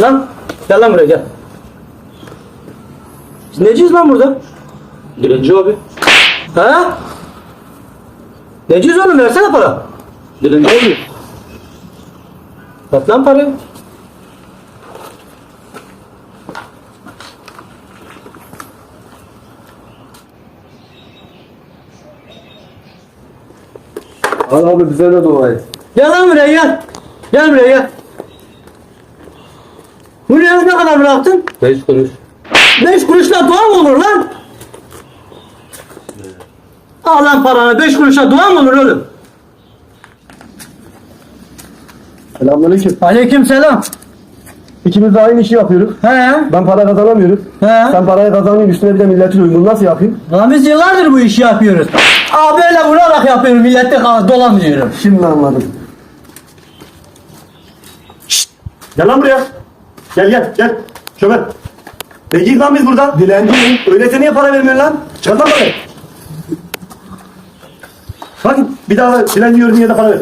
Lan gel lan buraya gel. Biz neciyiz lan burada? Dilenci abi. Ha? Neciyiz oğlum versene para. Dilenci abi. At lan parayı. Al abi bize de dua et. Gel lan buraya gel. Gel buraya gel. Bu ne ne kadar bıraktın? 5 kuruş. Beş kuruşla dua mı olur lan? Al lan paranı beş kuruşla dua mı olur oğlum? Selamünaleyküm. Aleyküm selam. İkimiz de aynı işi yapıyoruz. He? Ben para kazanamıyorum. He? Sen parayı kazanıyorsun üstüne bir de milletin uygun. Nasıl yapayım? Lan biz yıllardır bu işi yapıyoruz. Aa böyle vurarak yapıyorum millette dolamıyorum. Şimdi anladım. Gel lan buraya. Gel gel gel. Şöyle. Peki lan biz burada. Dilenciyim. Öyleyse niye para vermiyorsun lan? Çıkar lan parayı. Bak bir daha dilenci gördüğün yerde para ver.